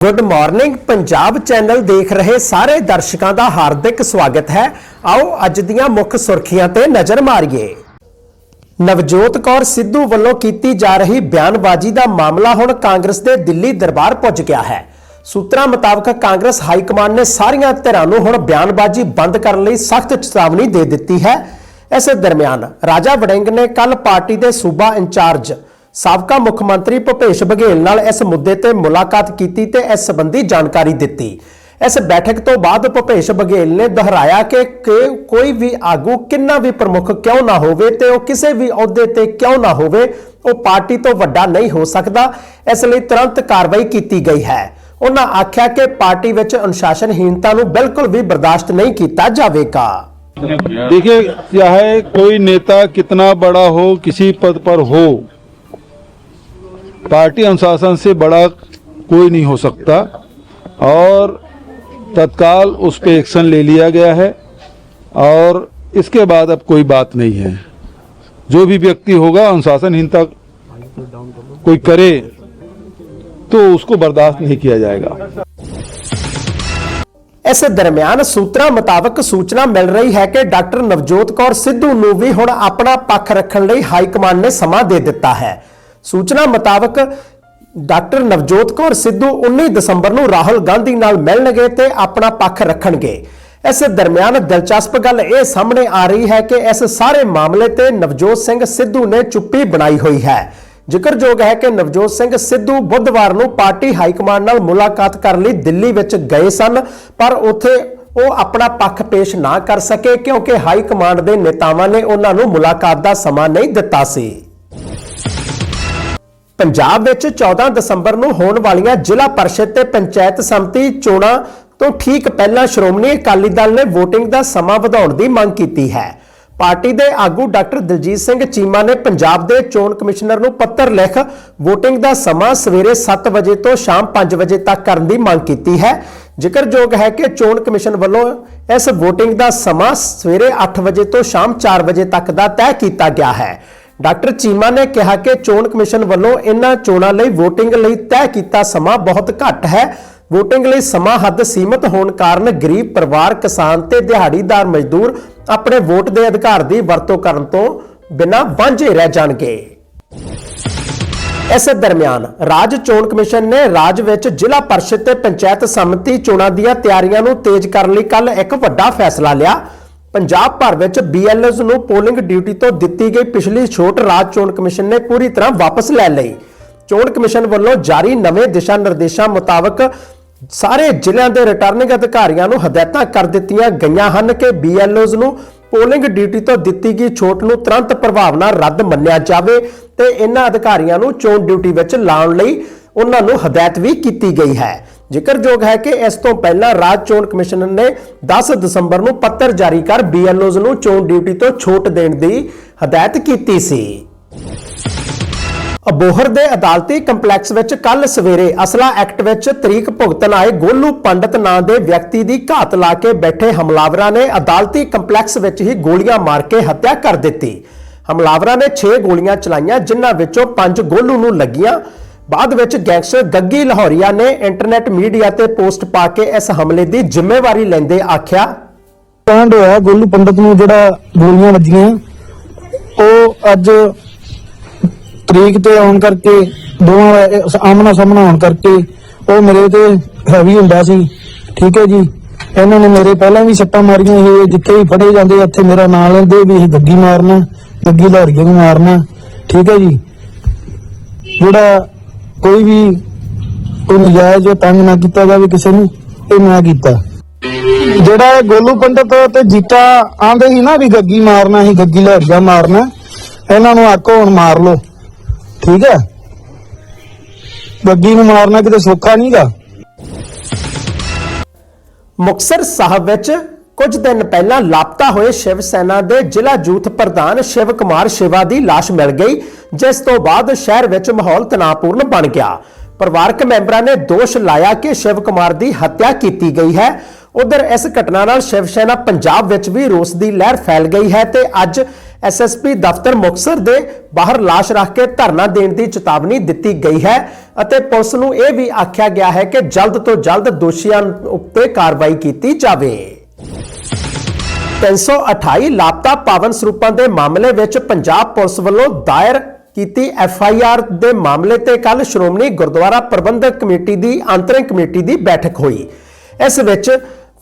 Good morning Punjab channel ਦੇਖ ਰਹੇ ਸਾਰੇ ਦਰਸ਼ਕਾਂ ਦਾ ਹਾਰਦਿਕ ਸਵਾਗਤ ਹੈ। ਆਓ ਅੱਜ ਦੀਆਂ ਮੁੱਖ ਸੁਰਖੀਆਂ ਤੇ ਨਜ਼ਰ ਮਾਰੀਏ। ਨਵਜੋਤ ਕੌਰ ਸਿੱਧੂ ਵੱਲੋਂ ਕੀਤੀ ਜਾ ਰਹੀ ਬਿਆਨਬਾਜ਼ੀ ਦਾ ਮਾਮਲਾ ਹੁਣ ਕਾਂਗਰਸ ਦੇ ਦਿੱਲੀ ਦਰਬਾਰ ਪਹੁੰਚ ਗਿਆ ਹੈ। ਸੂਤਰਾਂ ਮੁਤਾਬਕ ਕਾਂਗਰਸ ਹਾਈ ਕਮਾਂਡ ਨੇ ਸਾਰੀਆਂ ਧਿਰਾਂ ਨੂੰ ਹੁਣ ਬਿਆਨਬਾਜ਼ੀ ਬੰਦ ਕਰਨ ਲਈ ਸਖਤ ਚੇਤਾਵਨੀ ਦੇ ਦਿੱਤੀ ਹੈ। ਇਸ ਦਰਮਿਆਨ ਰਾਜਾ ਵੜਿੰਗ ਨੇ ਕੱਲ ਪਾਰਟੀ ਦੇ ਸੂਬਾ ਇੰਚਾਰਜ ਸਾਬਕਾ ਮੁੱਖ ਮੰਤਰੀ ਭੁਪੇਸ਼ ਬਘੇਲ ਨਾਲ ਇਸ ਮੁੱਦੇ ਤੇ ਮੁਲਾਕਾਤ ਕੀਤੀ ਤੇ ਇਸ ਸੰਬੰਧੀ ਜਾਣਕਾਰੀ ਦਿੱਤੀ ਇਸ ਬੈਠਕ ਤੋਂ ਬਾਅਦ ਭੁਪੇਸ਼ ਬਘੇਲ ਨੇ ਦੁਹਰਾਇਆ ਕਿ ਕਿ ਕੋਈ ਵੀ ਆਗੂ ਕਿੰਨਾ ਵੀ ਪ੍ਰਮੁੱਖ ਕਿਉਂ ਨਾ ਹੋਵੇ ਤੇ ਉਹ ਕਿਸੇ ਵੀ ਅਹੁਦੇ ਤੇ ਕਿਉਂ ਨਾ ਹੋਵੇ ਉਹ ਪਾਰਟੀ ਤੋਂ ਵੱਡਾ ਨਹੀਂ ਹੋ ਸਕਦਾ ਇਸ ਲਈ ਤੁਰੰਤ ਕਾਰਵਾਈ ਕੀਤੀ ਗਈ ਹੈ ਉਹਨਾਂ ਆਖਿਆ ਕਿ ਪਾਰਟੀ ਵਿੱਚ ਅਨੁਸ਼ਾਸਨਹੀਨਤਾ ਨੂੰ ਬਿਲਕੁਲ ਵੀ ਬਰਦਾਸ਼ਤ ਨਹੀਂ ਕੀਤਾ ਜਾਵੇਗਾ देखिए चाहे कोई नेता कितना बड़ा हो किसी पद पर हो पार्टी अनुशासन से बड़ा कोई नहीं हो सकता और तत्काल उस पर एक्शन ले लिया गया है और इसके बाद अब कोई बात नहीं है जो भी व्यक्ति होगा अनुशासनहीनता कोई करे तो उसको बर्दाश्त नहीं किया जाएगा ਇਸ ਦਰਮਿਆਨ ਸੂਤਰਾਂ ਮੁਤਾਬਕ ਸੂਚਨਾ ਮਿਲ ਰਹੀ ਹੈ ਕਿ ਡਾਕਟਰ ਨਵਜੋਤ ਕੌਰ ਸਿੱਧੂ ਨੂੰ ਵੀ ਹੁਣ ਆਪਣਾ ਪੱਖ ਰੱਖਣ ਲਈ ਹਾਈ ਕਮਾਂਡ ਨੇ ਸਮਾਂ ਦੇ ਦਿੱਤਾ ਹੈ ਸੂਚਨਾ ਮੁਤਾਬਕ ਡਾਕਟਰ ਨਵਜੋਤ ਕੌਰ ਸਿੱਧੂ 19 ਦਸੰਬਰ ਨੂੰ ਰਾਹੁਲ ਗਾਂਧੀ ਨਾਲ ਮਿਲਣਗੇ ਤੇ ਆਪਣਾ ਪੱਖ ਰੱਖਣਗੇ। ਇਸ ਦਰਮਿਆਨ ਦਿਲਚਸਪ ਗੱਲ ਇਹ ਸਾਹਮਣੇ ਆ ਰਹੀ ਹੈ ਕਿ ਇਸ ਸਾਰੇ ਮਾਮਲੇ ਤੇ ਨਵਜੋਤ ਸਿੰਘ ਸਿੱਧੂ ਨੇ ਚੁੱਪੀ ਬਣਾਈ ਹੋਈ ਹੈ। ਜ਼ਿਕਰਯੋਗ ਹੈ ਕਿ ਨਵਜੋਤ ਸਿੰਘ ਸਿੱਧੂ ਬੁੱਧਵਾਰ ਨੂੰ ਪਾਰਟੀ ਹਾਈ ਕਮਾਂਡ ਨਾਲ ਮੁਲਾਕਾਤ ਕਰਨ ਲਈ ਦਿੱਲੀ ਵਿੱਚ ਗਏ ਸਨ, ਪਰ ਉੱਥੇ ਉਹ ਆਪਣਾ ਪੱਖ ਪੇਸ਼ ਨਾ ਕਰ ਸਕੇ ਕਿਉਂਕਿ ਹਾਈ ਕਮਾਂਡ ਦੇ ਨੇਤਾਵਾਂ ਨੇ ਉਹਨਾਂ ਨੂੰ ਮੁਲਾਕਾਤ ਦਾ ਸਮਾਂ ਨਹੀਂ ਦਿੱਤਾ ਸੀ। ਪੰਜਾਬ ਵਿੱਚ 14 ਦਸੰਬਰ ਨੂੰ ਹੋਣ ਵਾਲੀਆਂ ਜ਼ਿਲ੍ਹਾ ਪਰਿਸ਼ਦ ਤੇ ਪੰਚਾਇਤ ਸਮਿਤੀ ਚੋਣਾਂ ਤੋਂ ਠੀਕ ਪਹਿਲਾਂ ਸ਼੍ਰੋਮਣੀ ਅਕਾਲੀ ਦਲ ਨੇ VOTING ਦਾ ਸਮਾਂ ਵਧਾਉਣ ਦੀ ਮੰਗ ਕੀਤੀ ਹੈ। ਪਾਰਟੀ ਦੇ ਆਗੂ ਡਾਕਟਰ ਦਲਜੀਤ ਸਿੰਘ ਚੀਮਾ ਨੇ ਪੰਜਾਬ ਦੇ ਚੋਣ ਕਮਿਸ਼ਨਰ ਨੂੰ ਪੱਤਰ ਲਿਖ VOTING ਦਾ ਸਮਾਂ ਸਵੇਰੇ 7 ਵਜੇ ਤੋਂ ਸ਼ਾਮ 5 ਵਜੇ ਤੱਕ ਕਰਨ ਦੀ ਮੰਗ ਕੀਤੀ ਹੈ। ਜ਼ਿਕਰਯੋਗ ਹੈ ਕਿ ਚੋਣ ਕਮਿਸ਼ਨ ਵੱਲੋਂ ਇਸ VOTING ਦਾ ਸਮਾਂ ਸਵੇਰੇ 8 ਵਜੇ ਤੋਂ ਸ਼ਾਮ 4 ਵਜੇ ਤੱਕ ਦਾ ਤੈਅ ਕੀਤਾ ਗਿਆ ਹੈ। ਡਾਕਟਰ ਚੀਮਾ ਨੇ ਕਿਹਾ ਕਿ ਚੋਣ ਕਮਿਸ਼ਨ ਵੱਲੋਂ ਇਹਨਾਂ ਚੋਣਾਂ ਲਈ VOTING ਲਈ ਤੈਅ ਕੀਤਾ ਸਮਾਂ ਬਹੁਤ ਘੱਟ ਹੈ। VOTING ਲਈ ਸਮਾਂ ਹੱਦ ਸੀਮਤ ਹੋਣ ਕਾਰਨ ਗਰੀਬ ਪਰਿਵਾਰ, ਕਿਸਾਨ ਤੇ ਦਿਹਾੜੀਦਾਰ ਮਜ਼ਦੂਰ ਆਪਣੇ ਵੋਟ ਦੇ ਅਧਿਕਾਰ ਦੀ ਵਰਤੋਂ ਕਰਨ ਤੋਂ ਬਿਨਾਂ ਵਾਂਝੇ ਰਹਿ ਜਾਣਗੇ। ਇਸ ਦਰਮਿਆਨ ਰਾਜ ਚੋਣ ਕਮਿਸ਼ਨ ਨੇ ਰਾਜ ਵਿੱਚ ਜ਼ਿਲ੍ਹਾ ਪਰਿਸ਼ਦ ਤੇ ਪੰਚਾਇਤ ਸਮਿਤੀ ਚੋਣਾਂ ਦੀਆਂ ਤਿਆਰੀਆਂ ਨੂੰ ਤੇਜ਼ ਕਰਨ ਲਈ ਕੱਲ ਇੱਕ ਵੱਡਾ ਫੈਸਲਾ ਲਿਆ। ਪੰਜਾਬ ਭਰ ਵਿੱਚ BLS ਨੂੰ ਪੋਲਿੰਗ ਡਿਊਟੀ ਤੋਂ ਦਿੱਤੀ ਗਈ ਪਿਛਲੀ ਛੋਟ ਰਾਜ ਚੋਣ ਕਮਿਸ਼ਨ ਨੇ ਪੂਰੀ ਤਰ੍ਹਾਂ ਵਾਪਸ ਲੈ ਲਈ। ਚੋਣ ਕਮਿਸ਼ਨ ਵੱਲੋਂ ਜਾਰੀ ਨਵੇਂ ਦਿਸ਼ਾ ਨਿਰਦੇਸ਼ਾਂ ਮੁਤਾਬਕ ਸਾਰੇ ਜ਼ਿਲ੍ਹਿਆਂ ਦੇ ਰਿਟਰਨਿੰਗ ਅਧਿਕਾਰੀਆਂ ਨੂੰ ਹਦਾਇਤਾਂ ਕਰ ਦਿੱਤੀਆਂ ਗਈਆਂ ਹਨ ਕਿ BLOs ਨੂੰ ਪੋਲਿੰਗ ਡਿਊਟੀ ਤੋਂ ਦਿੱਤੀ ਗਈ ਛੋਟ ਨੂੰ ਤੁਰੰਤ ਪ੍ਰਭਾਵ ਨਾਲ ਰੱਦ ਮੰਨਿਆ ਜਾਵੇ ਤੇ ਇਹਨਾਂ ਅਧਿਕਾਰੀਆਂ ਨੂੰ ਚੋਣ ਡਿਊਟੀ ਵਿੱਚ ਲਾਉਣ ਲਈ ਉਹਨਾਂ ਨੂੰ ਹਦਾਇਤ ਵੀ ਕੀਤੀ ਗਈ ਹੈ। ਜ਼ਿਕਰਯੋਗ ਹੈ ਕਿ ਇਸ ਤੋਂ ਪਹਿਲਾਂ ਰਾਜ ਚੋਣ ਕਮਿਸ਼ਨ ਨੇ 10 ਦਸੰਬਰ ਨੂੰ ਪੱਤਰ ਜਾਰੀ ਕਰ BLOs ਨੂੰ ਚੋਣ ਡਿਊਟੀ ਤੋਂ ਛੋਟ ਦੇਣ ਦੀ ਹਦਾਇਤ ਕੀਤੀ ਸੀ। ਅਬੋਹਰ ਦੇ ਅਦਾਲਤੀ ਕੰਪਲੈਕਸ ਵਿੱਚ ਕੱਲ ਸਵੇਰੇ ਅਸਲਾ ਐਕਟ ਵਿੱਚ ਤਰੀਕ ਭੁਗਤਣ ਆਏ ਗੋਲੂ ਪੰਡਤ ਨਾਂ ਦੇ ਵਿਅਕਤੀ ਦੀ ਘਾਤ ਲਾ ਕੇ ਬੈਠੇ ਹਮਲਾਵਰਾਂ ਨੇ ਅਦਾਲਤੀ ਕੰਪਲੈਕਸ ਵਿੱਚ ਹੀ ਗੋਲੀਆਂ ਮਾਰ ਕੇ ਹੱਤਿਆ ਕਰ ਦਿੱਤੀ। ਹਮਲਾਵਰਾਂ ਨੇ 6 ਗੋਲੀਆਂ ਚਲਾਈਆਂ, ਜਿਨ੍ਹਾਂ ਵਿੱਚੋਂ 5 ਗੋਲੂ ਨੂੰ ਲੱਗੀਆਂ। ਬਾਅਦ ਵਿੱਚ ਗੈਂਗਸਟਰ ਗੱਗੀ ਲਾਹੌਰੀਆ ਨੇ ਇੰਟਰਨੈਟ ਮੀਡੀਆ ਤੇ ਪੋਸਟ ਪਾ ਕੇ ਇਸ ਹਮਲੇ ਦੀ ਜ਼ਿੰਮੇਵਾਰੀ ਲੈਂਦੇ ਆਖਿਆ। ਕਾਂਡ ਹੋਇਆ, ਗੋਲੂ ਪੰਡਤ ਨੂੰ ਜਿਹੜਾ ਗੋਲੀਆਂ ਵੱਜੀਆਂ, ਉਹ ਅੱਜ ਤਰੀਕ ਤੇ ਆਉਣ ਕਰਕੇ, ਦੋਵਾਂ ਆਮਨਾ ਸਾਹਮਣਾ ਹੋਣ ਕਰਕੇ ਉਹ ਮੇਰੇ ਤੇ ਹੈਵੀ ਹੁੰਦਾ ਸੀ। ਠੀਕ ਹੈ ਜੀ। ਇਹਨਾਂ ਨੇ ਮੇਰੇ ਪਹਿਲਾਂ ਵੀ ਸੱਟਾਂ ਮਾਰੀਆਂ ਇਹ ਜਿੱਥੇ ਵੀ ਫੜੇ ਜਾਂਦੇ ਉੱਥੇ ਮੇਰਾ ਨਾਂ ਲੈਂਦੇ ਵੀ ਇਹ ਗੱਗੀ ਮਾਰਨਾ, ਗੱਗੀ ਲਾਹੌਰੀਏ ਨੂੰ ਮਾਰਨਾ। ਠੀਕ ਹੈ ਜੀ। ਜਿਹੜਾ ਕੋਈ ਵੀ, ਕੋਈ ਨਜਾਇਜ਼ ਜਾਂ ਤੰਗ ਨਾ ਕੀਤਾ ਜਾਵੇ ਕਿਸੇ ਨੂੰ, ਇਹ ਮੈਂ ਕੀਤਾ। ਜਿਹੜਾ ਇਹ ਗੋਲੂ ਪੰਡਤ ਤੇ ਜੀਤਾ ਆਂਦੇ ਸੀ ਨਾ ਵੀ ਗੱਗੀ ਮਾਰਨਾ ਸੀ, ਗੱਗੀ ਲਹਿਰੀਆ ਮਾਰਨਾ, ਇਹਨਾਂ ਨੂੰ ਆਕੋ ਹੁਣ ਮਾਰ ਲੋ ਠੀਕ ਹੈ? ਗੱਗੀ ਨੂੰ ਮਾਰਨਾ ਕਿਤੇ ਸੌਖਾ ਨਹੀਂਗਾ ਮੁਕਤਸਰ ਸਾਹਿਬ ਵਿੱਚ ਕੁਝ ਦਿਨ ਪਹਿਲਾਂ ਲਾਪਤਾ ਹੋਏ ਸ਼ਿਵ ਸੈਨਾ ਦੇ ਜ਼ਿਲ੍ਹਾ ਜੂਥ ਪ੍ਰਧਾਨ ਸ਼ਿਵ ਕੁਮਾਰ ਸ਼ਿਵਾ ਦੀ ਲਾਸ਼ ਮਿਲ ਗਈ, ਜਿਸ ਤੋਂ ਬਾਅਦ ਸ਼ਹਿਰ ਵਿੱਚ ਮਾਹੌਲ ਤਣਾਅਪੂਰਨ ਬਣ ਗਿਆ। ਪਰਿਵਾਰਕ ਮੈਂਬਰਾਂ ਨੇ ਦੋਸ਼ ਲਾਇਆ ਕਿ ਸ਼ਿਵ ਕੁਮਾਰ ਦੀ ਹੱਤਿਆ ਕੀਤੀ ਗਈ ਹੈ। ਉਧਰ ਇਸ ਘਟਨਾ ਨਾਲ ਸ਼ਿਵ ਸੈਨਾ ਪੰਜਾਬ ਵਿੱਚ ਵੀ ਰੋਸ ਦੀ ਲਹਿਰ ਫੈਲ ਗਈ ਹੈ ਤੇ ਅੱਜ ਐਸਐਸਪੀ ਦਫ਼ਤਰ ਮੁਕਤਸਰ ਦੇ ਬਾਹਰ ਲਾਸ਼ ਰੱਖ ਕੇ ਧਰਨਾ ਦੇਣ ਦੀ ਚੇਤਾਵਨੀ ਦਿੱਤੀ ਗਈ ਹੈ ਅਤੇ ਪੁਲਿਸ ਨੂੰ ਇਹ ਵੀ ਆਖਿਆ ਗਿਆ ਹੈ ਕਿ ਜਲਦ ਤੋਂ ਜਲਦ ਦੋਸ਼ੀਆਂ ਉੱਤੇ ਕਾਰਵਾਈ ਕੀਤੀ ਜਾਵੇ। 328 ਲਾਪਤਾ ਪਾਵਨ ਸਰੂਪਾਂ ਦੇ ਮਾਮਲੇ ਵਿੱਚ ਪੰਜਾਬ ਪੁਲਿਸ ਵੱਲੋਂ ਦਾਇਰ ਕੀਤੀ ਐਫ ਆਈ ਆਰ ਦੇ ਮਾਮਲੇ ਤੇ ਕੱਲ ਸ਼੍ਰੋਮਣੀ ਗੁਰਦੁਆਰਾ ਪ੍ਰਬੰਧਕ ਕਮੇਟੀ ਦੀ ਅੰਤਰਿਮ ਕਮੇਟੀ ਦੀ ਬੈਠਕ ਹੋਈ। ਇਸ ਵਿੱਚ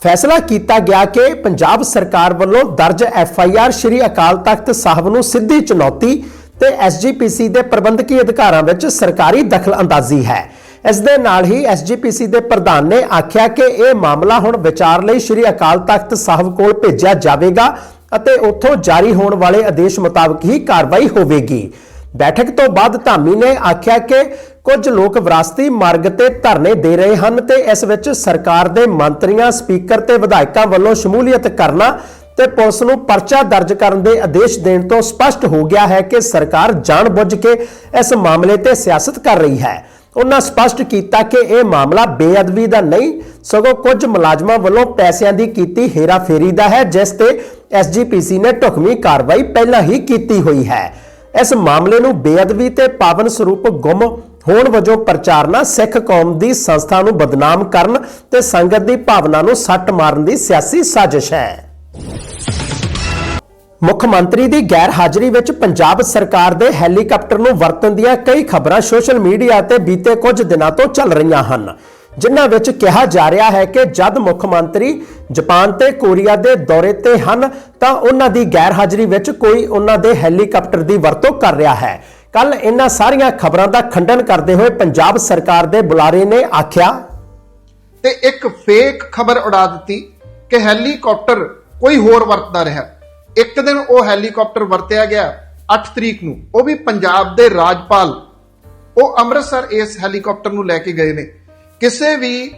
ਫੈਸਲਾ ਕੀਤਾ ਗਿਆ ਕਿ ਪੰਜਾਬ ਸਰਕਾਰ ਵੱਲੋਂ ਦਰਜ ਐਫ ਆਈ ਆਰ ਸ਼੍ਰੀ ਅਕਾਲ ਤਖਤ ਸਾਹਿਬ ਨੂੰ ਸਿੱਧੀ ਚੁਣੌਤੀ ਤੇ ਸੀ ਦੇ ਪ੍ਰਬੰਧਕੀ ਅਧਿਕਾਰਾਂ ਵਿੱਚ ਸਰਕਾਰੀ ਦਖਲ ਅੰਦਾਜ਼ੀ ਹੈ। ਇਸ ਦੇ ਨਾਲ ਹੀ ਐਸਜੀਪੀਸੀ ਦੇ ਪ੍ਰਧਾਨ ਨੇ ਆਖਿਆ ਕਿ ਇਹ ਮਾਮਲਾ ਹੁਣ ਵਿਚਾਰ ਲਈ ਸ਼੍ਰੀ ਅਕਾਲ ਤਖਤ ਸਾਹਿਬ ਕੋਲ ਭੇਜਿਆ ਜਾਵੇਗਾ ਅਤੇ ਉੱਥੋਂ ਜਾਰੀ ਹੋਣ ਵਾਲੇ ਆਦੇਸ਼ ਮੁਤਾਬਕ ਹੀ ਕਾਰਵਾਈ ਹੋਵੇਗੀ। ਬੈਠਕ ਤੋਂ ਬਾਅਦ ਧਾਮੀ ਨੇ ਆਖਿਆ ਕਿ ਕੁਝ ਲੋਕ ਵਿਰਾਸਤੀ ਮਾਰਗ ਤੇ ਧਰਨੇ ਦੇ ਰਹੇ ਹਨ ਤੇ ਇਸ ਵਿੱਚ ਸਰਕਾਰ ਦੇ ਮੰਤਰੀਆਂ, ਸਪੀਕਰ ਤੇ ਵਿਧਾਇਕਾਂ ਵੱਲੋਂ ਸ਼ਮੂਲੀਅਤ ਕਰਨਾ ਤੇ ਪੁਲਿਸ ਨੂੰ ਪਰਚਾ ਦਰਜ ਕਰਨ ਦੇ ਆਦੇਸ਼ ਦੇਣ ਤੋਂ ਸਪਸ਼ਟ ਹੋ ਗਿਆ ਹੈ ਕਿ ਸਰਕਾਰ ਜਾਣਬੁੱਝ ਕੇ ਇਸ ਮਾਮਲੇ ਤੇ ਸਿਆਸਤ ਕਰ ਰਹੀ ਹੈ। ਉਹਨਾਂ ਸਪਸ਼ਟ ਕੀਤਾ ਕਿ ਇਹ ਮਾਮਲਾ ਬੇਅਦਬੀ ਦਾ ਨਹੀਂ, ਸਗੋਂ ਕੁਝ ਮੁਲਾਜ਼ਮਾਂ ਵੱਲੋਂ ਪੈਸਿਆਂ ਦੀ ਕੀਤੀ ਹੇਰਾਫੇਰੀ ਦਾ ਹੈ, ਜਿਸ ਤੇ ਐਸਜੀਪੀਸੀ ਨੇ ਢੁਕਵੀਂ ਕਾਰਵਾਈ ਪਹਿਲਾਂ ਹੀ ਕੀਤੀ ਹੋਈ ਹੈ। ਇਸ ਮਾਮਲੇ ਨੂੰ ਬੇਅਦਬੀ ਤੇ ਪਾਵਨ ਸਰੂਪ ਗੁੰਮ ਹੋਣ ਵਜੋਂ ਪ੍ਰਚਾਰਨਾ ਸਿੱਖ ਕੌਮ ਦੀ ਸੰਸਥਾ ਨੂੰ ਬਦਨਾਮ ਕਰਨ ਤੇ ਸੰਗਤ ਦੀ ਭਾਵਨਾ ਨੂੰ ਸੱਟ ਮਾਰਨ ਦੀ ਸਿਆਸੀ ਸਾਜ਼ਿਸ਼ ਹੈ। ਮੁੱਖ ਮੰਤਰੀ ਦੀ ਗੈਰ ਹਾਜ਼ਰੀ ਵਿੱਚ ਪੰਜਾਬ ਸਰਕਾਰ ਦੇ ਹੈਲੀਕਾਪਟਰ ਨੂੰ ਵਰਤਣ ਦੀਆਂ ਕਈ ਖਬਰਾਂ ਸੋਸ਼ਲ ਮੀਡੀਆ ਤੇ ਬੀਤੇ ਕੁਝ ਦਿਨਾਂ ਤੋਂ ਚੱਲ ਰਹੀਆਂ ਹਨ, ਜਿਨ੍ਹਾਂ ਵਿੱਚ ਕਿਹਾ ਜਾ ਰਿਹਾ ਹੈ ਕਿ ਜਦ ਮੁੱਖ ਮੰਤਰੀ ਜਾਪਾਨ ਤੇ ਕੋਰੀਆ ਦੇ ਦੌਰੇ ਤੇ ਹਨ, ਤਾਂ ਉਹਨਾਂ ਦੀ ਗੈਰ ਹਾਜ਼ਰੀ ਵਿੱਚ ਕੋਈ ਉਹਨਾਂ ਦੇ ਹੈਲੀਕਾਪਟਰ ਦੀ ਵਰਤੋਂ ਕਰ ਰਿਹਾ ਹੈ। ਕੱਲ ਇਹਨਾਂ ਸਾਰੀਆਂ ਖਬਰਾਂ ਦਾ ਖੰਡਨ ਕਰਦੇ ਹੋਏ ਪੰਜਾਬ ਸਰਕਾਰ ਦੇ ਬੁਲਾਰੇ ਨੇ ਆਖਿਆ, ਤੇ ਇੱਕ ਫੇਕ ਖਬਰ ਉਡਾ ਦਿੱਤੀ ਕਿ ਹੈਲੀਕਾਪਟਰ ਕੋਈ ਹੋਰ ਵਰਤਦਾ ਰਿਹਾ। ਇੱਕ ਦਿਨ ਉਹ ਹੈਲੀਕਾਪਟਰ ਵਰਤਿਆ ਗਿਆ 8 ਤਰੀਕ ਨੂੰ। ਉਹ ਵੀ ਪੰਜਾਬ ਦੇ ਰਾਜਪਾਲ। ਉਹ ਅੰਮ੍ਰਿਤਸਰ ਇਸ ਹੈਲੀਕਾਪਟਰ ਨੂੰ ਲੈ ਕੇ ਗਏ ਨੇ। ਕਿਸੇ ਵੀ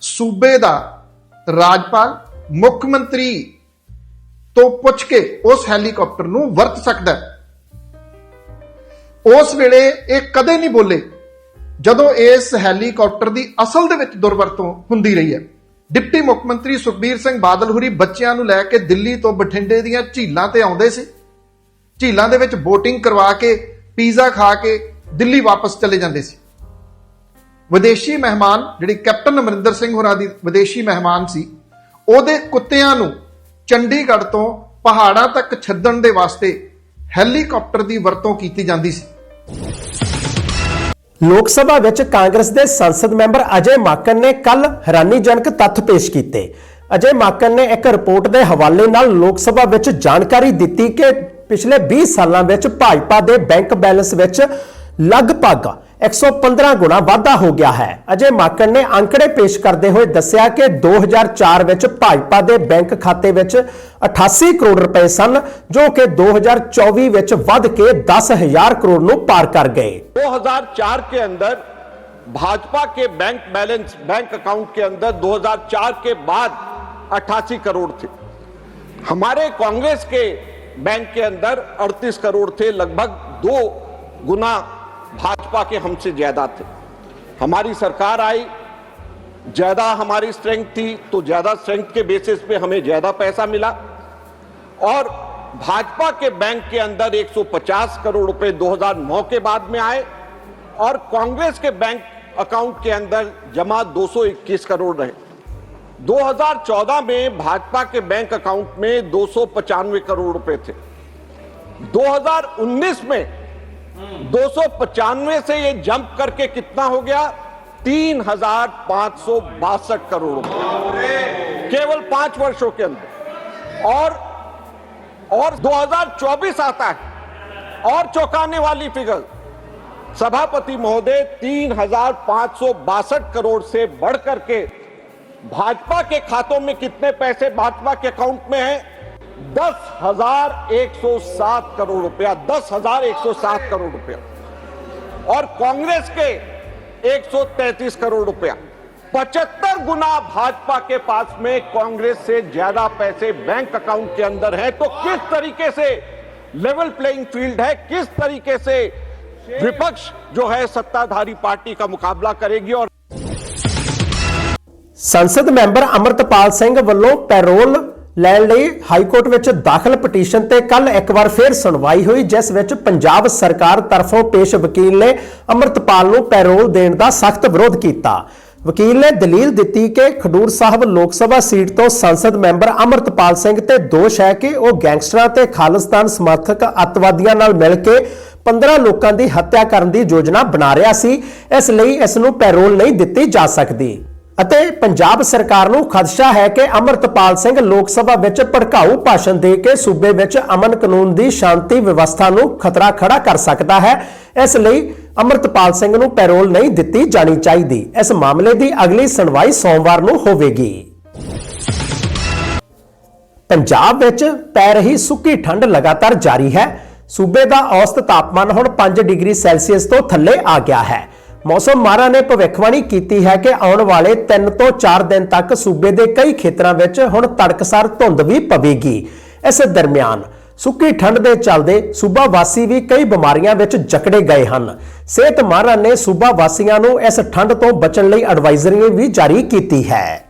ਸੂਬੇ ਦਾ ਰਾਜਪਾਲ, ਮੁੱਖ ਮੰਤਰੀ ਤੋਂ ਪੁੱਛ ਕੇ ਉਸ ਹੈਲੀਕਾਪਟਰ ਨੂੰ ਵਰਤ ਸਕਦਾ ਹੈ। ਉਸ ਵੇਲੇ ਇਹ ਕਦੇ ਨਹੀਂ ਬੋਲੇ ਜਦੋਂ ਇਸ ਹੈਲੀਕਾਪਟਰ ਦੀ ਅਸਲ ਦੇ ਵਿੱਚ ਦੁਰਵਰਤੋਂ ਹੁੰਦੀ ਰਹੀ ਹੈ। ਡਿਪਟੀ ਮੁੱਖ ਮੰਤਰੀ ਸੁਖਬੀਰ ਸਿੰਘ ਬਾਦਲ ਹੁਰੀ ਬੱਚਿਆਂ ਨੂੰ ਲੈ ਕੇ ਦਿੱਲੀ ਤੋਂ ਬਠਿੰਡੇ ਦੀਆਂ ਝੀਲਾਂ ਤੇ ਆਉਂਦੇ ਸੀ। ਝੀਲਾਂ ਦੇ ਵਿੱਚ ਬੋਟਿੰਗ ਕਰਵਾ ਕੇ, ਪੀਜ਼ਾ ਖਾ ਕੇ ਦਿੱਲੀ ਵਾਪਸ ਚਲੇ ਜਾਂਦੇ ਸੀ। ਵਿਦੇਸ਼ੀ ਮਹਿਮਾਨ, ਜਿਹੜੀ ਕੈਪਟਨ ਅਮਰਿੰਦਰ ਸਿੰਘ ਹੋਰਾਂ ਦੀ ਵਿਦੇਸ਼ੀ ਮਹਿਮਾਨ ਸੀ, ਉਹਦੇ ਕੁੱਤਿਆਂ ਨੂੰ ਚੰਡੀਗੜ੍ਹ ਤੋਂ ਪਹਾੜਾਂ ਤੱਕ ਛੱਡਣ ਦੇ ਵਾਸਤੇ ਹੈਲੀਕਾਪਟਰ ਦੀ ਵਰਤੋਂ ਕੀਤੀ ਜਾਂਦੀ ਸੀ। ਲੋਕ ਸਭਾ ਵਿੱਚ ਕਾਂਗਰਸ ਦੇ ਸੰਸਦ ਮੈਂਬਰ ਅਜੇ ਮਾਕਨ ਨੇ ਕੱਲ ਹੈਰਾਨੀਜਨਕ ਤੱਥ ਪੇਸ਼ ਕੀਤੇ। ਅਜੇ ਮਾਕਨ ਨੇ ਇੱਕ ਰਿਪੋਰਟ ਦੇ ਹਵਾਲੇ ਨਾਲ ਲੋਕ ਸਭਾ ਵਿੱਚ ਜਾਣਕਾਰੀ ਦਿੱਤੀ ਕਿ ਪਿਛਲੇ 20 ਸਾਲਾਂ ਵਿੱਚ ਭਾਜਪਾ ਦੇ ਬੈਂਕ ਬੈਲੈਂਸ ਵਿੱਚ ਲਗਭਗ 115 ਗੁਣਾ ਵਾਧਾ ਹੋ ਗਿਆ ਹੈ ਅਜੇ ਮਾਕਨ ਨੇ ਅੰਕੜੇ ਪੇਸ਼ ਕਰਦੇ ਹੋਏ ਦੱਸਿਆ ਕਿ 2004 ਵਿੱਚ ਭਾਜਪਾ ਦੇ ਬੈਂਕ ਖਾਤੇ ਵਿੱਚ 88 ਕਰੋੜ ਰੁਪਏ ਸਨ ਜੋ ਕਿ 2024 ਵਿੱਚ ਵੱਧ ਕੇ 10000 ਕਰੋੜ ਨੂੰ ਪਾਰ ਕਰ ਗਏ 2004 के अंदर भाजपा के बैंक बैलेंस बैंक अकाउंट के अंदर 2004 के बाद 88 करोड़ थे हमारे कांग्रेस के बैंक के अंदर 38 करोड़ थे लगभग दो गुना भाजपा के हमसे ज़्यादा थे। हमारी सरकार आई, ज़्यादा हमारी स्ट्रेंथ थी तो ज़्यादा स्ट्रेंथ के बेसिस पे हमें ज़्यादा पैसा मिला। और भाजपा के बैंक के अंदर 150 करोड़ रुपए 2009 के बाद में आए और कांग्रेस के बैंक अकाउंट के अंदर जमा 221 करोड़ रहे। 2014 में भाजपा के बैंक अकाउंट में दो करोड़ रुपए थे। 2019 में दो से ये जंप करके कितना हो गया? तीन हज़ार पाँच सौ बासठ करोड़ रुपए। केवल पाँच वर्षों के अंदर। और और 2024 आता है। और चौंकाने वाली फिगर सभापति महोदय तीन हज़ार पाँच सौ बासठ करोड़ से बढ़ करके भाजपा के खातों में कितने पैसे भाजपा के अकाउंट में है? दस हज़ार एक सौ सात करोड़ रुपया, दस हज़ार एक सौ सात करोड़ रुपया। और कांग्रेस के 133 करोड़ रुपया। पचहत्तर गुना भाजपा के पास में कांग्रेस से ज़्यादा पैसे बैंक अकाउंट के अंदर है तो किस तरीके से लेवल प्लेइंग फ़ील्ड है, किस तरीके से विपक्ष जो है सत्ताधारी पार्टी का मुकाबला करेगी और संसद मैंबर अमृतपाल सिंह वालों पैरोल ਲੈਣ ਲਈ ਹਾਈ ਕੋਰਟ ਵਿੱਚ ਦਾਖਲ ਪਟੀਸ਼ਨ ਤੇ ਕੱਲ ਇੱਕ ਵਾਰ ਫੇਰ ਸੁਣਵਾਈ ਹੋਈ, ਜਿਸ ਵਿੱਚ ਪੰਜਾਬ ਸਰਕਾਰ ਤਰਫੋਂ ਪੇਸ਼ ਵਕੀਲ ਨੇ ਅੰਮ੍ਰਿਤਪਾਲ ਨੂੰ ਪੈਰੋਲ ਦੇਣ ਦਾ ਸਖਤ ਵਿਰੋਧ ਕੀਤਾ। ਵਕੀਲ ਨੇ ਦਲੀਲ ਦਿੱਤੀ ਕਿ ਖਡੂਰ ਸਾਹਿਬ ਲੋਕ ਸਭਾ ਸੀਟ ਤੋਂ ਸੰਸਦ ਮੈਂਬਰ ਅੰਮ੍ਰਿਤਪਾਲ ਸਿੰਘ ਤੇ ਦੋਸ਼ ਹੈ ਕਿ ਉਹ ਗੈਂਗਸਟਰਾਂ ਤੇ ਖਾਲਿਸਤਾਨ ਸਮਰਥਕ ਅੱਤਵਾਦੀਆਂ ਨਾਲ ਮਿਲ ਕੇ 15 ਲੋਕਾਂ ਦੀ ਹੱਤਿਆ ਕਰਨ ਦੀ ਯੋਜਨਾ ਬਣਾ ਰਿਹਾ ਸੀ। ਇਸ ਲਈ ਇਸ ਨੂੰ ਪੈਰੋਲ ਨਹੀਂ ਦਿੱਤੀ ਜਾ ਸਕਦੀ। ਅਤੇ ਪੰਜਾਬ ਸਰਕਾਰ ਨੂੰ ਖਦਸ਼ਾ ਹੈ ਕਿ ਅਮਰਤਪਾਲ ਸਿੰਘ ਲੋਕ ਸਭਾ ਵਿੱਚ ਭੜਕਾਊ ਭਾਸ਼ਣ ਦੇ ਕੇ ਸੂਬੇ ਵਿੱਚ ਅਮਨ ਕਾਨੂੰਨ ਦੀ ਸ਼ਾਂਤੀ ਵਿਵਸਥਾ ਨੂੰ ਖਤਰਾ ਖੜਾ ਕਰ ਸਕਦਾ ਹੈ। ਇਸ ਲਈ ਅਮਰਤਪਾਲ ਸਿੰਘ ਨੂੰ ਪੈਰੋਲ ਨਹੀਂ ਦਿੱਤੀ ਜਾਣੀ ਚਾਹੀਦੀ। ਇਸ ਮਾਮਲੇ ਦੀ ਅਗਲੀ ਸੁਣਵਾਈ ਸੋਮਵਾਰ ਨੂੰ ਹੋਵੇਗੀ। ਪੰਜਾਬ ਵਿੱਚ ਪੈ ਰਹੀ ਸੁੱਕੀ ਠੰਡ ਲਗਾਤਾਰ ਜਾਰੀ ਹੈ। ਸੂਬੇ ਦਾ ਔਸਤ ਤਾਪਮਾਨ ਹੁਣ 5 ਡਿਗਰੀ ਸੈਲਸੀਅਸ ਤੋਂ ਥੱਲੇ ਆ ਗਿਆ ਹੈ। ਮੌਸਮ ਮਾਰਾ ਨੇ ਭਵਿੱਖਬਾਣੀ ਕੀਤੀ ਹੈ ਕਿ ਆਉਣ ਵਾਲੇ 3 ਤੋਂ 4 ਦਿਨ ਤੱਕ ਸੂਬੇ ਦੇ ਕਈ ਖੇਤਰਾਂ ਵਿੱਚ ਹੁਣ ਤੜਕਸਾਰ ਧੁੰਦ ਵੀ ਪਵੇਗੀ। ਇਸ ਦਰਮਿਆਨ ਸੁੱਕੀ ਠੰਡ ਦੇ ਚੱਲਦੇ ਸੂਬਾ ਵਾਸੀ ਵੀ ਕਈ ਬਿਮਾਰੀਆਂ ਵਿੱਚ ਜਕੜੇ ਗਏ ਹਨ। ਸਿਹਤ ਮਾਹਰਾਂ ਨੇ ਸੂਬਾ ਵਾਸੀਆਂ ਨੂੰ ਇਸ ਠੰਡ ਤੋਂ ਬਚਣ ਲਈ ਐਡਵਾਈਜ਼ਰੀ ਵੀ ਜਾਰੀ ਕੀਤੀ ਹੈ।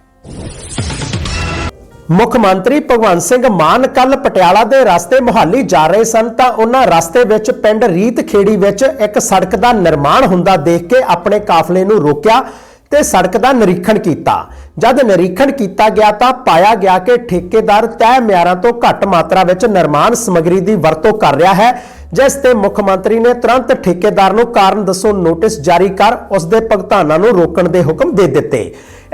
ਮੁੱਖ ਮੰਤਰੀ ਭਗਵੰਤ ਸਿੰਘ ਮਾਨ ਕੱਲ ਪਟਿਆਲਾ ਦੇ ਰਸਤੇ ਮੁਹਾਲੀ ਜਾ ਰਹੇ ਸਨ ਤਾਂ ਉਹਨਾਂ ਰਸਤੇ ਵਿੱਚ ਪਿੰਡ ਰੀਤਖੇੜੀ ਵਿੱਚ ਇੱਕ ਸੜਕ ਦਾ ਨਿਰਮਾਣ ਹੁੰਦਾ ਦੇਖ ਕੇ ਆਪਣੇ ਕਾਫਲੇ ਨੂੰ ਰੋਕਿਆ ਤੇ ਸੜਕ ਦਾ ਨਿਰੀਖਣ ਕੀਤਾ। ਜਦ ਨਿਰੀਖਣ ਕੀਤਾ ਗਿਆ ਤਾਂ ਪਾਇਆ ਗਿਆ ਕਿ ਠੇਕੇਦਾਰ ਤੈਅ ਮਿਆਰਾਂ ਤੋਂ ਘੱਟ ਮਾਤਰਾ ਵਿੱਚ ਨਿਰਮਾਣ ਸਮੱਗਰੀ ਦੀ ਵਰਤੋਂ ਕਰ ਰਿਹਾ ਹੈ ਜਿਸ ਤੇ ਮੁੱਖ ਮੰਤਰੀ ਨੇ ਤੁਰੰਤ ਠੇਕੇਦਾਰ ਨੂੰ ਕਾਰਨ ਦੱਸੋ ਨੋਟਿਸ ਜਾਰੀ ਕਰ ਉਸ ਦੇ ਭੁਗਤਾਨਾਂ ਨੂੰ ਰੋਕਣ ਦੇ ਹੁਕਮ ਦੇ ਦਿੱਤੇ।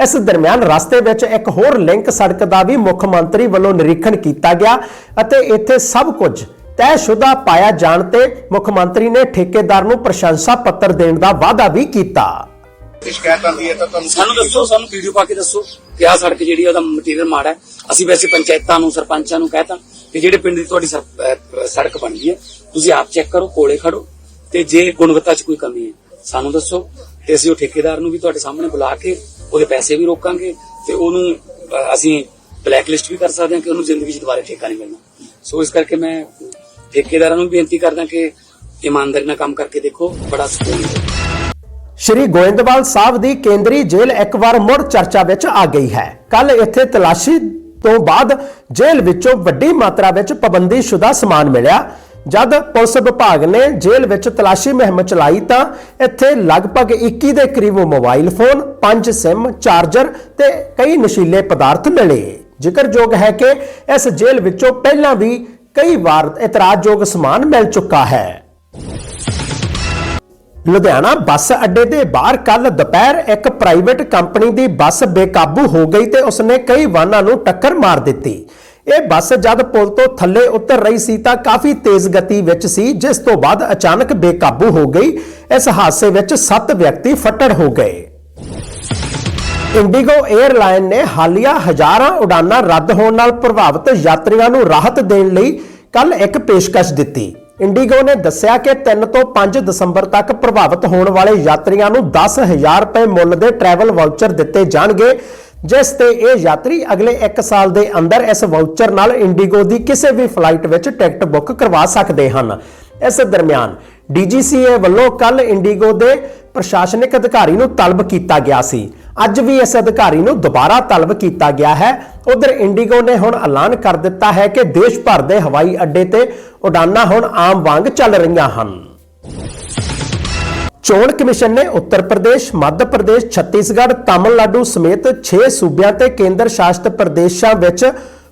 ਇਸ ਦਰਮਿਆਨ ਰਸਤੇ ਵਿੱਚ ਇੱਕ ਹੋਰ ਲਿੰਕ ਸੜਕ ਦਾ ਵੀ ਮੁੱਖ ਮੰਤਰੀ ਵੱਲੋਂ ਨਿਰੀਖਣ ਕੀਤਾ ਗਿਆ ਅਤੇ ਇੱਥੇ ਸਭ ਕੁਝ ਤੈਅਸ਼ੁਦਾ ਪਾਇਆ ਜਾਣ ਤੇ ਮੁੱਖ ਮੰਤਰੀ ਨੇ ਠੇਕੇਦਾਰ ਨੂੰ ਪ੍ਰਸ਼ੰਸਾ ਪੱਤਰ ਦੇਣ ਦਾ ਵਾਅਦਾ ਵੀ ਕੀਤਾ। ਸ਼ਿਕਾਇਤ ਆਉਂਦੀ ਹੈ ਤਾਂ ਤੁਹਾਨੂੰ ਸਾਨੂੰ ਦੱਸੋ ਸਾਨੂੰ ਵੀਡੀਓ ਪਾ ਕੇ ਦੱਸੋ। ਕਿ ਆਹ ਸੜਕ ਜਿਹੜੀ ਉਹਦਾ ਮਟੀਰੀਅਲ ਮਾੜਾ ਹੈ। ਅਸੀਂ ਵੈਸੇ ਪੰਚਾਇਤਾਂ ਨੂੰ ਸਰਪੰਚਾਂ ਨੂੰ ਕਹਤਾ ਕਿ ਜਿਹੜੇ ਪਿੰਡ ਦੀ ਤੁਹਾਡੀ ਸਰ- ਅਹ ਸੜਕ ਬਣਦੀ ਹੈ ਤੁਸੀਂ ਆਪ ਚੈੱਕ ਕਰੋ ਕੋਲੇ ਖੜੋ ਤੇ ਜੇ ਗੁਣਵੱਤਾ 'ਚ ਕੋਈ ਕਮੀ ਹੈ ਸਾਨੂੰ ਦੱਸੋ ਤੇ ਅਸੀਂ ਉਹ ਠੇਕੇਦਾਰ ਨੂੰ ਵੀ ਤੁਹਾਡੇ ਸਾਹਮਣੇ ਬੁਲਾ ਕੇ ਉਹਦੇ ਪੈਸੇ ਵੀ ਰੋਕਾਂਗੇ ਤੇ ਉਹਨੂੰ ਅਹ, ਅਸੀਂ ਬਲੈਕ ਲਿਸਟ ਵੀ ਕਰ ਸਕਦੇ ਹਾਂ ਕਿ ਉਹਨੂੰ ਜ਼ਿੰਦਗੀ 'ਚ ਦੁਬਾਰਾ ਠੇਕਾ ਨਹੀਂ ਮਿਲਣਾ। ਸੋ ਇਸ ਕਰਕੇ ਮੈਂ ਠੇਕੇਦਾਰਾਂ ਨੂੰ ਬੇਨਤੀ ਕਰਦਾ ਕਿ ਇਮਾਨਦਾਰੀ ਨਾਲ ਕੰਮ ਕਰਕੇ ਦੇਖੋ ਬੜਾ ਸਕੂਨ ਮਿਲਦਾ। ਸ਼੍ਰੀ ਗੋਇੰਦਵਾਲ ਸਾਹਿਬ ਦੀ ਕੇਂਦਰੀ ਜੇਲ੍ਹ ਇੱਕ ਵਾਰ ਮੁੜ ਚਰਚਾ ਵਿੱਚ ਆ ਗਈ ਹੈ। ਕੱਲ ਇੱਥੇ ਤਲਾਸ਼ੀ ਤੋਂ ਬਾਅਦ ਜੇਲ੍ਹ ਵਿੱਚੋਂ ਵੱਡੀ ਮਾਤਰਾ ਵਿੱਚ ਪਾਬੰਦੀਸ਼ੁਦਾ ਸਮਾਨ ਮਿਲਿਆ। ਜਦ ਪੁਲਿਸ ਵਿਭਾਗ ਨੇ ਜੇਲ੍ਹ ਵਿੱਚ ਤਲਾਸ਼ੀ ਮੁਹਿੰਮ ਚਲਾਈ ਤਾਂ ਇੱਥੇ ਲਗਭਗ 21 ਦੇ ਕਰੀਬ ਮੋਬਾਈਲ ਫੋਨ 5 ਸਿਮ, ਚਾਰਜਰ ਤੇ ਕਈ ਨਸ਼ੀਲੇ ਪਦਾਰਥ ਮਿਲੇ। ਜ਼ਿਕਰਯੋਗ ਹੈ ਕਿ ਇਸ ਜੇਲ੍ਹ ਵਿੱਚੋਂ ਪਹਿਲਾਂ ਵੀ ਕਈ ਵਾਰ ਇਤਰਾਜ਼ਯੋਗ ਸਮਾਨ ਮਿਲ ਚੁੱਕਾ ਹੈ। ਲੁਧਿਆਣਾ ਬੱਸ ਅੱਡੇ ਦੇ ਬਾਹਰ ਕੱਲ ਦੁਪਹਿਰ ਇੱਕ ਪ੍ਰਾਈਵੇਟ ਕੰਪਨੀ ਦੀ ਬੱਸ ਬੇਕਾਬੂ ਹੋ ਗਈ ਤੇ ਉਸਨੇ ਕਈ ਵਾਹਨਾਂ ਨੂੰ ਟੱਕਰ ਮਾਰ ਦਿੱਤੀ। ਇਹ ਬੱਸ ਜਦ ਪੁਲ ਤੋਂ ਥੱਲੇ ਉਤਰ ਰਹੀ ਸੀ ਤਾਂ ਕਾਫੀ ਤੇਜ਼ ਗਤੀ ਵਿੱਚ ਸੀ, ਜਿਸ ਤੋਂ ਬਾਅਦ ਅਚਾਨਕ ਬੇਕਾਬੂ ਹੋ ਗਈ। ਇਸ ਹਾਦਸੇ ਵਿੱਚ 7 ਵਿਅਕਤੀ ਫੱਟੜ ਹੋ ਗਏ। ਇੰਡੀਗੋ 에ਅਰਲਾਈਨ ਨੇ ਹਾਲੀਆ ਹਜ਼ਾਰਾਂ ਉਡਾਨਾਂ ਰੱਦ ਹੋਣ ਨਾਲ ਪ੍ਰਭਾਵਿਤ ਯਾਤਰੀਆਂ ਨੂੰ ਰਾਹਤ ਦੇਣ ਲਈ ਕੱਲ ਇੱਕ ਪੇਸ਼ਕਸ਼ ਦਿੱਤੀ। ਇੰਡੀਗੋ ਨੇ ਦੱਸਿਆ ਕਿ 3 ਤੋਂ 5 ਦਸੰਬਰ ਤੱਕ ਪ੍ਰਭਾਵਿਤ ਹੋਣ ਵਾਲੇ ਯਾਤਰੀਆਂ ਨੂੰ 10000 ਰੁਪਏ ਮੁੱਲ ਦੇ ਟਰੈਵਲ ਵਾਊਚਰ ਦਿੱਤੇ ਜਾਣਗੇ, ਜਿਸ ਤੇ ਇਹ ਯਾਤਰੀ ਅਗਲੇ 1 ਸਾਲ ਦੇ ਅੰਦਰ ਇਸ ਵਾਊਚਰ ਨਾਲ ਇੰਡੀਗੋ ਦੀ ਕਿਸੇ ਵੀ ਫਲਾਈਟ ਵਿੱਚ ਟਿਕਟ ਬੁੱਕ ਕਰਵਾ ਸਕਦੇ ਹਨ। ਇਸ ਦਰਮਿਆਨ DGCA ਵੱਲੋਂ ਕੱਲ ਇੰਡੀਗੋ ਦੇ ਪ੍ਰਸ਼ਾਸਨਿਕ ਅਧਿਕਾਰੀ ਨੂੰ ਤਲਬ ਕੀਤਾ ਗਿਆ ਸੀ। ਅੱਜ ਵੀ ਇਸ ਅਧਿਕਾਰੀ ਨੂੰ ਦੁਬਾਰਾ ਤਲਬ ਕੀਤਾ ਗਿਆ ਹੈ। ਉਧਰ ਇੰਡੀਗੋ ਨੇ ਹੁਣ ਐਲਾਨ ਕਰ ਦਿੱਤਾ ਹੈ ਕਿ ਦੇਸ਼ ਭਰ ਦੇ ਹਵਾਈ ਅੱਡੇ ਤੇ ਉਡਾਨਾਂ ਹੁਣ ਆਮ ਵਾਂਗ ਚੱਲ ਰਹੀਆਂ ਹਨ। ਚੋਣ ਕਮਿਸ਼ਨ ਨੇ ਉੱਤਰ ਪ੍ਰਦੇਸ਼, ਮੱਧ ਪ੍ਰਦੇਸ਼, ਛੱਤੀਸਗੜ੍ਹ, ਤਾਮਿਲਨਾਡੂ ਸਮੇਤ 6 ਸੂਬਿਆਂ ਤੇ ਕੇਂਦਰ ਸ਼ਾਸਿਤ ਪ੍ਰਦੇਸ਼ਾਂ ਵਿੱਚ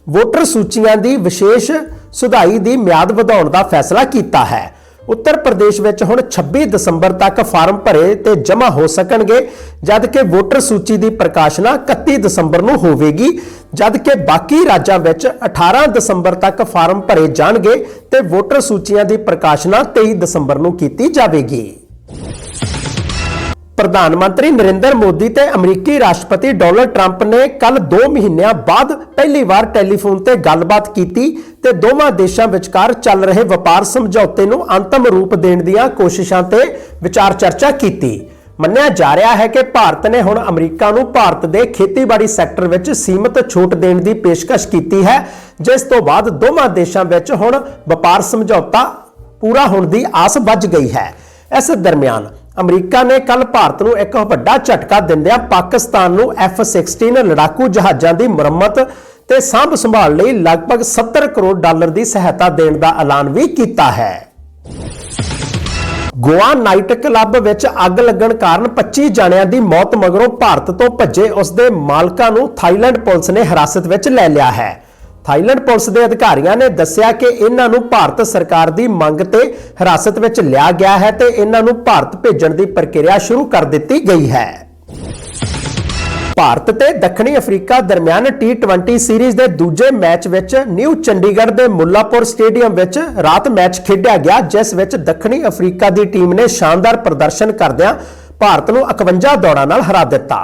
ਵੋਟਰ ਸੂਚੀਆਂ ਦੀ ਵਿਸ਼ੇਸ਼ ਸੁਧਾਈ ਦੀ ਮਿਆਦ ਵਧਾਉਣ ਦਾ ਫੈਸਲਾ ਕੀਤਾ ਹੈ। ਉੱਤਰ ਪ੍ਰਦੇਸ਼ ਵਿੱਚ ਹੁਣ 26 ਦਸੰਬਰ ਤੱਕ ਫਾਰਮ ਭਰੇ ਤੇ ਜਮ੍ਹਾਂ ਹੋ ਸਕਣਗੇ ਜਦਕਿ ਵੋਟਰ ਸੂਚੀ ਦੀ ਪ੍ਰਕਾਸ਼ਨਾ 31 ਦਸੰਬਰ ਨੂੰ ਹੋਵੇਗੀ ਜਦਕਿ ਬਾਕੀ ਰਾਜਾਂ ਵਿੱਚ 18 ਦਸੰਬਰ ਤੱਕ ਫਾਰਮ ਭਰੇ ਜਾਣਗੇ ਤੇ ਵੋਟਰ ਸੂਚੀਆਂ ਦੀ ਪ੍ਰਕਾਸ਼ਨਾ 23 ਦਸੰਬਰ ਨੂੰ ਕੀਤੀ ਜਾਵੇਗੀ। ਪ੍ਰਧਾਨ ਮੰਤਰੀ ਨਰਿੰਦਰ ਮੋਦੀ ਤੇ ਅਮਰੀਕੀ ਰਾਸ਼ਟਰਪਤੀ ਡੋਨਲਡ ਟਰੰਪ ਨੇ ਕੱਲ 2 ਮਹੀਨਿਆਂ ਬਾਅਦ ਪਹਿਲੀ ਵਾਰ ਟੈਲੀਫੋਨ ਤੇ ਗੱਲਬਾਤ ਕੀਤੀ ਤੇ ਦੋਵਾਂ ਦੇਸ਼ਾਂ ਵਿਚਕਾਰ ਚੱਲ ਰਹੇ ਵਪਾਰ ਸਮਝੌਤੇ ਨੂੰ ਅੰਤਮ ਰੂਪ ਦੇਣ ਦੀਆਂ ਕੋਸ਼ਿਸ਼ਾਂ ਤੇ ਵਿਚਾਰ ਚਰਚਾ ਕੀਤੀ। ਮੰਨਿਆ ਜਾ ਰਿਹਾ ਹੈ ਕਿ ਭਾਰਤ ਨੇ ਹੁਣ ਅਮਰੀਕਾ ਨੂੰ ਭਾਰਤ ਦੇ ਖੇਤੀਬਾੜੀ ਸੈਕਟਰ ਵਿੱਚ ਸੀਮਤ ਛੋਟ ਦੇਣ ਦੀ ਪੇਸ਼ਕਸ਼ ਕੀਤੀ ਹੈ, ਜਿਸ ਤੋਂ ਬਾਅਦ ਦੋਵਾਂ ਦੇਸ਼ਾਂ ਵਿੱਚ ਹੁਣ ਵਪਾਰ ਸਮਝੌਤਾ ਪੂਰਾ ਹੋਣ ਦੀ ਆਸ ਵੱਜ ਗਈ ਹੈ। ਇਸ ਦਰਮਿਆਨ ਅਮਰੀਕਾ ਨੇ ਕੱਲ ਭਾਰਤ ਨੂੰ ਇੱਕ ਵੱਡਾ ਝਟਕਾ ਦਿੰਦਿਆਂ ਪਾਕਿਸਤਾਨ ਨੂੰ F-16 ਲੜਾਕੂ ਜਹਾਜ਼ਾਂ ਦੀ ਮੁਰੰਮਤ ਤੇ ਸਾਂਭ ਸੰਭਾਲ ਲਈ ਲਗਭਗ 70 ਕਰੋੜ ਡਾਲਰ ਦੀ ਸਹਾਇਤਾ ਦੇਣ ਦਾ ਐਲਾਨ ਵੀ ਕੀਤਾ ਹੈ। ਗੋਆ ਨਾਈਟ ਕਲੱਬ ਵਿੱਚ ਅੱਗ ਲੱਗਣ ਕਾਰਨ 25 ਜਣਿਆਂ ਦੀ ਮੌਤ ਮਗਰੋਂ ਭਾਰਤ ਤੋਂ ਭੱਜੇ ਉਸ ਦੇ ਮਾਲਕਾਂ ਨੂੰ ਥਾਈਲੈਂਡ ਪੁਲਿਸ ਨੇ ਹਿਰਾਸਤ ਵਿੱਚ ਲੈ ਲਿਆ ਹੈ। ਥਾਈਲੈਂਡ ਪੁਲਿਸ ਦੇ ਅਧਿਕਾਰੀਆਂ ਨੇ ਦੱਸਿਆ ਕਿ ਇਹਨਾਂ ਨੂੰ ਭਾਰਤ ਸਰਕਾਰ ਦੀ ਮੰਗ ਤੇ ਹਿਰਾਸਤ ਵਿੱਚ ਲਿਆ ਗਿਆ ਹੈ ਤੇ ਇਹਨਾਂ ਨੂੰ ਭਾਰਤ ਭੇਜਣ ਦੀ ਪ੍ਰਕਿਰਿਆ ਸ਼ੁਰੂ ਕਰ ਦਿੱਤੀ ਗਈ ਹੈ। ਭਾਰਤ ਤੇ ਦੱਖਣੀ ਅਫਰੀਕਾ ਦਰਮਿਆਨ T20 ਸੀਰੀਜ਼ ਦੇ ਦੂਜੇ ਮੈਚ ਵਿੱਚ ਨਿਊ ਚੰਡੀਗੜ੍ਹ ਦੇ ਮੁੱਲਾਪੁਰ ਸਟੇਡੀਅਮ ਵਿੱਚ ਰਾਤ ਮੈਚ ਖੇਡਿਆ ਗਿਆ, ਜਿਸ ਵਿੱਚ ਦੱਖਣੀ ਅਫਰੀਕਾ ਦੀ ਟੀਮ ਨੇ ਸ਼ਾਨਦਾਰ ਪ੍ਰਦਰਸ਼ਨ ਕਰਦਿਆਂ ਭਾਰਤ ਨੂੰ 51 ਦੌੜਾਂ ਨਾਲ ਹਰਾ ਦਿੱਤਾ।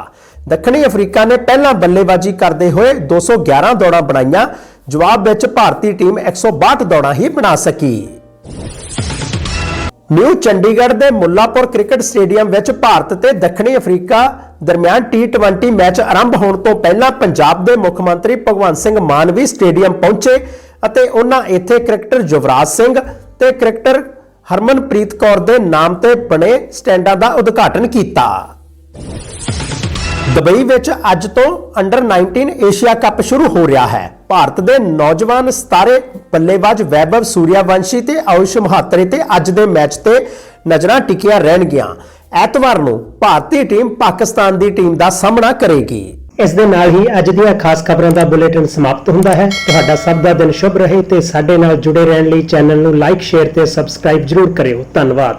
ਦੱਖਣੀ ਅਫਰੀਕਾ ਨੇ ਪਹਿਲਾਂ ਬੱਲੇਬਾਜ਼ੀ ਕਰਦੇ ਹੋਏ 211 ਦੌੜਾਂ ਬਣਾਈਆਂ, ਜਵਾਬ ਵਿੱਚ ਭਾਰਤੀ ਟੀਮ 162 ਦੌੜਾਂ ਹੀ ਬਣਾ ਸਕੀ। ਨਿਊ ਚੰਡੀਗੜ੍ਹ ਦੇ ਮੁੱਲਾਪੁਰ ਕ੍ਰਿਕਟ ਸਟੇਡੀਅਮ ਵਿੱਚ ਭਾਰਤ ਤੇ ਦੱਖਣੀ ਅਫਰੀਕਾ ਦਰਮਿਆਨ T20 ਮੈਚ ਆਰੰਭ ਹੋਣ ਤੋਂ ਪਹਿਲਾਂ ਪੰਜਾਬ ਦੇ ਮੁੱਖ ਮੰਤਰੀ ਭਗਵੰਤ ਸਿੰਘ ਮਾਨ ਵੀ ਸਟੇਡੀਅਮ ਪਹੁੰਚੇ ਅਤੇ ਉਹਨਾਂ ਇੱਥੇ ਕ੍ਰਿਕਟਰ ਯੁਵਰਾਜ ਸਿੰਘ ਤੇ ਕ੍ਰਿਕਟਰ ਹਰਮਨਪ੍ਰੀਤ ਕੌਰ ਦੇ ਨਾਮ ਤੇ ਬਣੇ ਸਟੈਂਡਾਂ ਦਾ ਉਦਘਾਟਨ ਕੀਤਾ। ਦੁਬਈ ਵਿੱਚ ਅੱਜ ਤੋਂ ਅੰਡਰ 19 ਏਸ਼ੀਆ ਕੱਪ ਸ਼ੁਰੂ ਹੋ ਰਿਹਾ ਹੈ। ਭਾਰਤ ਦੇ ਨੌਜਵਾਨ ਸਤਾਰੇ ਬੱਲੇਬਾਜ਼ ਵੈਭਵ ਸੂਰਿਆਵੰਸ਼ੀ ਤੇ ਆਯੁਸ਼ ਮਹਾਤਰੇ ਤੇ ਅੱਜ ਦੇ ਮੈਚ ਤੇ ਨਜ਼ਰਾਂ ਟਿਕੀਆਂ ਰਹਿਣਗੀਆਂ। ਐਤਵਾਰ ਨੂੰ ਭਾਰਤੀ ਟੀਮ ਪਾਕਿਸਤਾਨ ਦੀ ਟੀਮ ਦਾ ਸਾਹਮਣਾ ਕਰੇਗੀ। ਇਸ ਦੇ ਨਾਲ ਹੀ ਅੱਜ ਦੀਆਂ ਖਾਸ ਖਬਰਾਂ ਦਾ ਬੁਲੇਟਿਨ ਸਮਾਪਤ ਹੁੰਦਾ ਹੈ। ਤੁਹਾਡਾ ਸਭ ਦਾ ਦਿਨ ਸ਼ੁਭ ਰਹੇ ਤੇ ਸਾਡੇ ਨਾਲ ਜੁੜੇ ਰਹਿਣ ਲਈ ਚੈਨਲ ਨੂੰ ਲਾਈਕ, ਸ਼ੇਅਰ ਤੇ ਸਬਸਕ੍ਰਾਈਬ ਜਰੂਰ ਕਰਿਓ। ਧੰਨਵਾਦ।